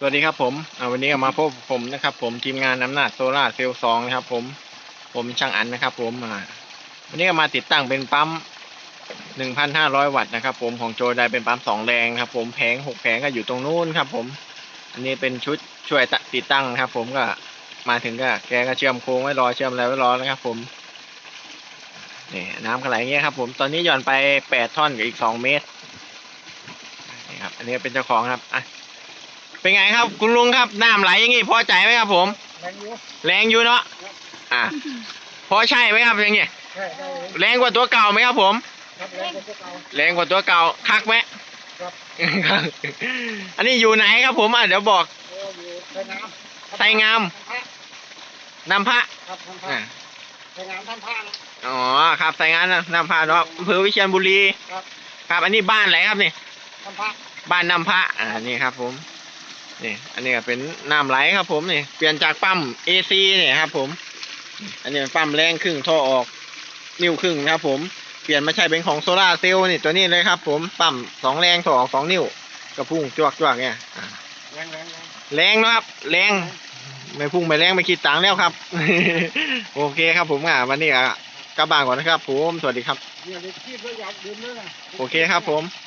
สวัสดีครับผมวันนี้ก็มาพบผมนะครับ ผมทีมงานอำนาจโซล่าเซลล์สองนะครับ ผมผมช่างอันนะครับ ผมวันนี้ก็มาติดตั้งเป็นปั๊มหนึ่งพันห้าร้อยวัตต์นะครับ ผมของโจไดเป็นปั๊มสองแรงครับ ผมแผงหกแผงก็อยู่ตรงนู้นครับ ผมอันนี้เป็นชุดช่วยติดตั้งครับ ผมก็มาถึงก็แกก็เชื่อมโครงไว้รอเชื่อมอะไรไว้รอนะครับ ผมนี่น้ำก็ไหลเงี้ยครับ ผมตอนนี้หย่อนไปแปดท่อนกับอีกสองเมตรนี่ครับอันนี้เป็นเจ้าของครับอะ เป็นไงครับ คุณลุงครับน้ำไหลอย่างงี้พอใจไหมครับ ผม แรงอยู่แรงอยู่เนาะอะพอใช่ไหมครับอย่างงี้ใช่ได้เลยแรงกว่าตัวเก่าไหมครับ ผม ครับแรงกว่าพวกเรา แรงกว่าตัวเก่าคักไหมครับ ครับ อันนี้อยู่ไหนครับผมอะเดี๋ยวบอกโอ้อยู่ไทยน้ำไทยงามท่านพระนำพระครับท่านพระอะไทยงามท่านพระนะ อ๋อครับใส่งานนะนำพระเนาะอำเภอวิเชียรบุรีครับ ครับ อันนี้บ้านอะไรครับนี่ ท่านพระบ้านนำพระอ่านี่ครับ ผม นี่ อันนี้ก็เป็นน้ำไหลครับผมนี่ เปลี่ยนจากปั๊ม AC เนี่ยครับ ผม อันนี้เป็นปั๊มแรงครึ่งท่อออก นิ้วครึ่งนะครับ ผม เปลี่ยนมาใช้เป็นของโซลาร์เซลล์นี่ตัวนี้เลยครับ ผม ปั๊มสองแรงท่อออกสองนิ้วกระพุ่งจวกจวกเนี่ยอ่าแรงแรงแรงแรงนะครับ แรงไม่พุ่งไม่แรงไม่คิดตังค์แล้วครับ โอเคครับผมอะวันนี้อะกลับบ้านก่อนนะครับผม สวัสดีครับเนี่ยเด็กที่เขาอยากดื่มด้วยนะโอเคครับผม